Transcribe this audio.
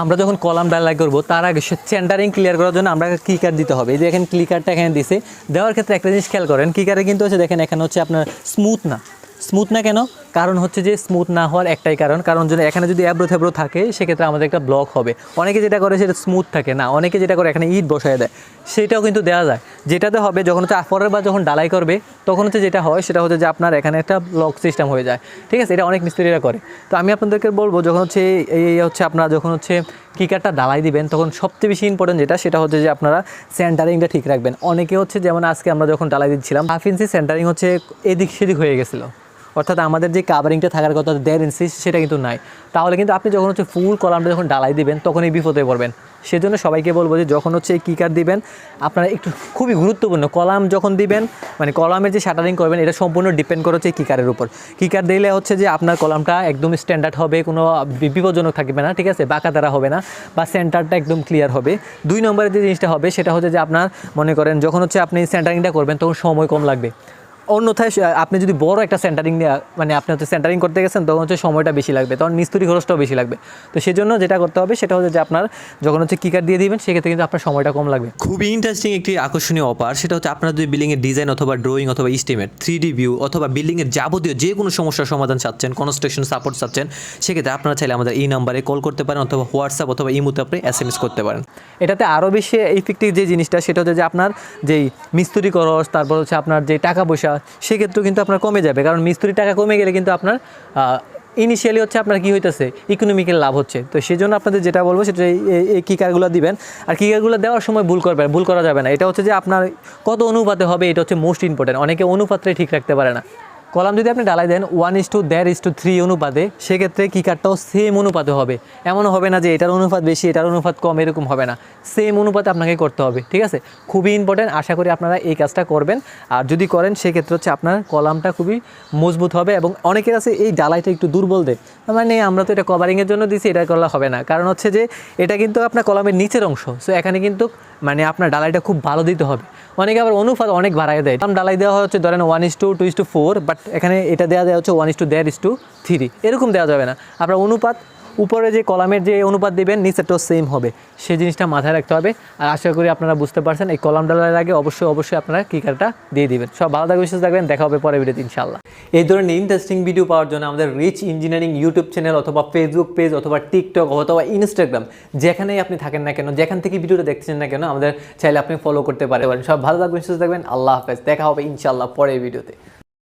আমরা যখন কলাম ডালাই করব, তার আগে সেন্টারিং ক্লিয়ার করার জন্য আমরা ক্লিকার দিতে হবে। এই যে এখানে ক্লিকারটা এখানে দিছে। দেওয়ার ক্ষেত্রে একটা জিনিস খেয়াল করেন ক্লিকারে কিন্তু হচ্ছে দেখেন, এখানে হচ্ছে আপনার স্মুথ না। স্মুথ না কেন? কারণ হচ্ছে যে স্মুথ না হওয়ার একটাই কারণ। কারণ যদি এখানে যদি অ্যাব্রো থ্যাব্রো থাকে, সেক্ষেত্রে আমাদের একটা ব্লক হবে। অনেকে যেটা করে সেটা স্মুথ থাকে না। অনেকে যেটা করে এখানে ইট বসায় দেয়। সেটাও কিন্তু দেওয়া যায়। যেটাতে হবে যখন হচ্ছে পরের বা যখন ডালাই করবে, তখন হচ্ছে যেটা হয় সেটা হচ্ছে যে আপনার এখানে একটা ব্লক সিস্টেম হয়ে যায়। ঠিক আছে? এটা অনেক মিস্ত্রিরা করে। তো আমি আপনাদেরকে বলব, যখন হচ্ছে এই হচ্ছে আপনারা যখন হচ্ছে কিকারটা ডালাই দিবেন, তখন সবচেয়ে বেশি ইম্পর্টেন্ট যেটা, সেটা হচ্ছে যে আপনারা সেন্টারিংটা ঠিক রাখবেন। অনেকে হচ্ছে যেমন আজকে আমরা যখন ডালাই দিচ্ছিলাম হাফ ইঞ্চি সেন্টারিং হচ্ছে এদিক সেদিক হয়ে গেছিল। অর্থাৎ আমাদের যে কাভারিংটা থাকার কথা দেড় ইঞ্চি সেটা কিন্তু নাই। তাহলে কিন্তু আপনি যখন হচ্ছে ফুল কলামটা যখন ডালাই দিবেন, তখনই বিপদে পড়বেন। সেজন্য সবাইকে বলব যে যখন হচ্ছে এই কিকার দিবেন, আপনারা একটু খুবই গুরুত্বপূর্ণ কলাম যখন দিবেন মানে কলামের যে শাটারিং করবেন, এটা সম্পূর্ণ ডিপেন্ড করে হচ্ছে কিকারের উপর। কিকার দিলে হচ্ছে যে আপনার কলামটা একদম স্ট্যান্ডার্ড হবে, কোনো বিপজ্জনক থাকবে না, ঠিক আছে? বাঁকা দ্বারা হবে না, বা সেন্টারটা একদম ক্লিয়ার হবে। দুই নম্বরের যে জিনিসটা হবে, সেটা হচ্ছে যে আপনার মনে করেন যখন হচ্ছে আপনি সেন্টারিংটা করবেন, তখন সময় কম লাগবে। অন্যথায় আপনি যদি বড় একটা সেন্টারিং মানে আপনি হচ্ছে সেন্টারিং করতে গেছেন তখন হচ্ছে সময়টা বেশি লাগবে। তখন মিস্ত্রি খরচটাও বেশি লাগবে। তো সেজন্য যেটা করতে হবে সেটা হচ্ছে যে আপনার যখন হচ্ছে কিকার দিয়ে দিবেন সেক্ষেত্রে কিন্তু আপনার সময়টা কম লাগবে। খুবই ইন্টারেস্টিং একটি আকর্ষণীয় অফার সেটা হচ্ছে আপনারা যদি বিল্ডিংয়ের ডিজাইন অথবা ড্রয়িং অথবা ইস্টিমেট থ্রি ডি ভিউ অথবা বিল্ডিংয়ের যাবতীয় যে কোনো সমস্যার সমাধান চাচ্ছেন কনস্ট্রাকশন সাপোর্ট চাচ্ছেন সেক্ষেত্রে আপনারা চাইলে আমাদের এই নাম্বারে কল করতে পারেন অথবা হোয়াটসঅ্যাপ অথবা ইমুতে আপনি এস এম এস করতে পারেন। এটাতে আরও বেশি ইফেক্টিভ যে জিনিসটা সেটা হচ্ছে যে আপনার যেই মিস্ত্রি খরচ তারপর হচ্ছে আপনার যে টাকা পয়সা সেক্ষেত্রেও কিন্তু আপনার কমে যাবে। কারণ মিস্ত্রি টাকা কমে গেলে কিন্তু আপনার ইনিশিয়ালি হচ্ছে আপনার কি হইতেছে? ইকোনমিক্যাল লাভ হচ্ছে। তো সেই জন্য আপনাদের যেটা বলব সেটা এই- কিকারগুলো দিবেন। আর কিকারগুলো দেওয়ার সময় ভুল করবেন ভুল করা যাবে না। এটা হচ্ছে যে আপনার কত অনুপাতে হবে, এটা হচ্ছে মোস্ট ইম্পর্টেন্ট অনেকে অনুপাতে ঠিক রাখতে পারে না। কলাম যদি আপনি ডালাই দেন ওয়ান ইস টু দেড় ইস টু থ্রি অনুপাতে, সেক্ষেত্রে কিকারটাও সেম অনুপাতে হবে। এমন হবে না যে এটার অনুপাত বেশি, এটার অনুপাত কম, এরকম হবে না। সেম অনুপাতে আপনাকে করতে হবে, ঠিক আছে? খুবই ইম্পর্ট্যান্ট আশা করি আপনারা এই কাজটা করবেন। আর যদি করেন, সেক্ষেত্রে হচ্ছে আপনার কলামটা খুবই মজবুত হবে এবং অনেকের আছে এই ডালাইটা একটু দুর্বল দেয় মানে আমরা তো এটা কভারিংয়ের জন্য দিছি, এটা করলে হবে না। কারণ হচ্ছে যে, এটা কিন্তু আপনার কলামের নিচের অংশ। সো এখানে কিন্তু মানে আপনার ডালাইটা খুব ভালো দিতে হবে। অনেকে আবার অনুপাত অনেক বাড়াই দেয়। কলাম ডালাই দেওয়া হচ্ছে ধরেন one is to two is to four but এখানে এটা দেওয়া দেওয়া হচ্ছে ওয়ান ইস টু দেড় ইস টু থ্রি এরকম দেওয়া যাবে না। আপনার অনুপাত উপরে যে কলামের যে অনুপাত দিবেন, নিচেরটাও সেম হবে। সেই জিনিসটা মাথায় রাখতে হবে। আর আশা করি আপনারা বুঝতে পারছেন, এই কলাম ডালার আগে অবশ্যই অবশ্যই আপনারা কিকারটা দিয়ে দিবেন। সব ভালো থাকবেন, সুস্থ থাকবেন। দেখা হবে পরে ভিডিওতে ইনশাল্লাহ এই ধরনের ইন্টারেস্টিং ভিডিও পাওয়ার জন্য আমাদের রিচ ইঞ্জিনিয়ারিং ইউটিউব চ্যানেল অথবা ফেসবুক পেজ অথবা টিকটক অথবা ইনস্টাগ্রাম যেখানেই আপনি থাকেন না কেন, যেখান থেকে ভিডিওটা দেখছেন না কেন, আমাদের চাইলে আপনি ফলো করতে পারেন। সব ভালো থাকবেন, সুস্থ থাকবেন। আল্লাহ হাফেজ। দেখা হবে ইনশাল্লাহ পরের ভিডিওতে